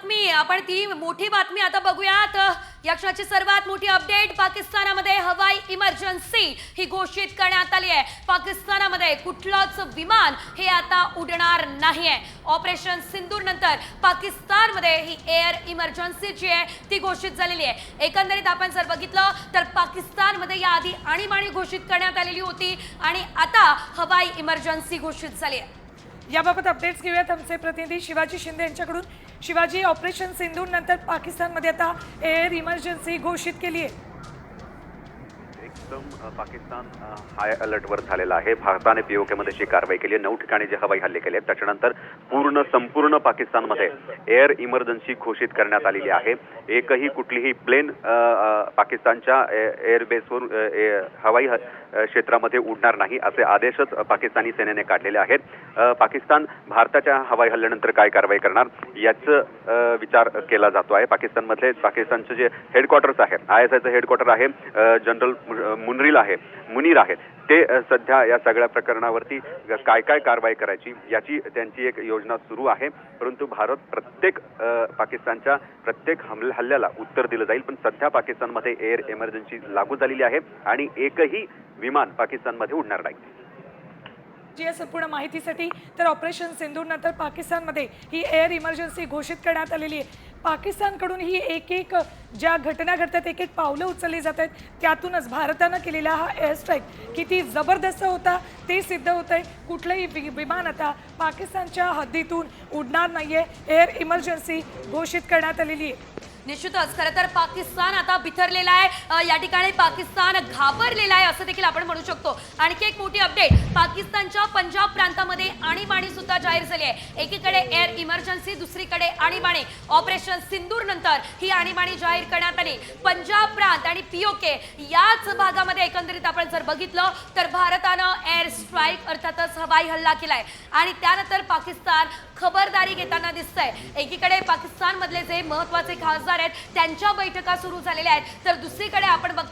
बातमी आपण ती मोठी बातमी आता बघूयात. या क्षणाची सर्वात मोठी अपडेट पाकिस्तानामध्ये हवाई इमर्जन्सी ही घोषित करण्यात आली आहे. पाकिस्तानामध्ये कुठलंच विमान हे आता उडणार नाही आहे ऑपरेशन सिंदूर नंतर पाकिस्तानमध्ये ही एअर इमर्जन्सी जी आहे ती घोषित झालेली आहे. एकंदरीत आपण जर बघितलं तर पाकिस्तानमध्ये याआधी आणीबाणी घोषित करण्यात आलेली होती आणि आता हवाई इमर्जन्सी घोषित झाली आहे. याबाबत अपडेट्स घेऊयात आमचे प्रतिनिधी शिवाजी शिंदे यांच्याकडून. शिवाजी ऑपरेशन सिंधू नंतर पाकिस्तानमध्ये आता एअर इमर्जन्सी घोषित केली आहे एकदम पाकिस्तान हाय अलर्टवर झालेला आहे. भारताने पीओकेमध्ये मध्ये कारवाई केली आहे नऊ ठिकाणी जे हवाई हल्ले केले आहेत त्याच्यानंतर पूर्ण संपूर्ण पाकिस्तानमध्ये एअर इमर्जन्सी घोषित करण्यात आलेली आहे. एकही कुठलीही प्लेन पाकिस्तानच्या एअरबेसवर हवाई क्षेत्रामध्ये उडणार नाही असे आदेशच पाकिस्तानी सेनेने काढलेले आहेत. पाकिस्तान भारताच्या हवाई हल्ल्यानंतर काय कारवाई करणार याचं विचार केला जातो आहे. पाकिस्तानमधले पाकिस्तानचे जे हेडक्वार्टर्स आहे आय एस आयचं हेडक्वार्टर आहे जनरल मुनरील आहे मुनीर आहे. ते सध्या या सगळ्या प्रकरणावरती काय काय कारवाई करायची याची त्यांची एक योजना सुरू आहे. परंतु भारत प्रत्येक पाकिस्तानच्या प्रत्येक हमल हल्ल्याला उत्तर दिलं जाईल. पण सध्या पाकिस्तानमध्ये एअर इमर्जन्सी लागू झालेली आहे आणि एकही विमान पाकिस्तानमध्ये उडणार नाही. जी या संपूर्ण माहितीसाठी तर ऑपरेशन सिंधूनंतर पाकिस्तानमध्ये ही एअर इमर्जन्सी घोषित करण्यात आलेली आहे. पाकिस्तानकडून ही एक एक ज्या घटना घडतात एक एक पावलं उचलली जात आहेत. त्यातूनच भारतानं केलेला हा एअर स्ट्राईक किती जबरदस्त होता ते सिद्ध होत आहे कुठलंही वि- विमान आता पाकिस्तानच्या हद्दीतून उडणार नाही आहे एअर इमर्जन्सी घोषित करण्यात आलेली आहे. निश्चितच खरं तर पाकिस्तान आता बिथरलेला आहे. या ठिकाणी पाकिस्तान घाबरलेला आहे असं देखील आपण म्हणू शकतो. आणखी एक मोठी अपडेट पाकिस्तानच्या पंजाब प्रांतामध्ये आणीबाणी सुद्धा जाहीर झाली आहे. एकीकडे एअर इमर्जन्सी दुसरीकडे आणीबाणी. ऑपरेशन सिंदूर नंतर ही आणीबाणी जाहीर करण्यात आली. पंजाब प्रांत आणि पीओके याच भागामध्ये एकंदरीत आपण जर बघितलं तर भारतानं एअर स्ट्राईक अर्थातच हवाई हल्ला केलाय. आणि त्यानंतर पाकिस्तान खबरदारी घेताना दिसतंय. एकीकडे पाकिस्तानमधले जे महत्त्वाचे खासदार आहेत त्यांच्या बैठका सुरू झालेल्या आहेत. तर दुसरीकडे आपण बघ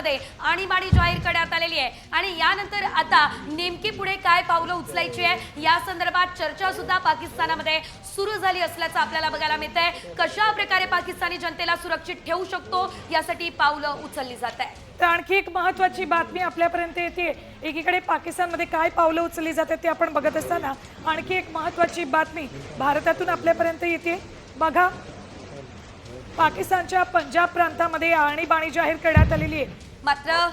पंजाब आणीबाणी जाहीर करण्यात आलेली आहे. आणि यानंतर आता नेमकी पुढे काय पावलं उचलायची आहे या संदर्भात चर्चा सुद्धा पाकिस्तानामध्ये सुरू झाली असल्याचं आपल्याला बघायला मिळत आहे कशा प्रकारे पाकिस्तानी जनतेला सुरक्षित ठेवू शकतो यासाठी पावलं उचलली जात आहे तर आणखी एक महत्वाची बातमी आपल्यापर्यंत येते. एकीकडे पाकिस्तानमध्ये काय पावलं उचलली जातात ते आपण बघत असताना आणखी एक महत्वाची बातमी भारतातून आपल्यापर्यंत येते. बघा पाकिस्तानच्या पंजाब प्रांतामध्ये आणीबाणी जाहीर करण्यात आलेली आहे. mệt chưa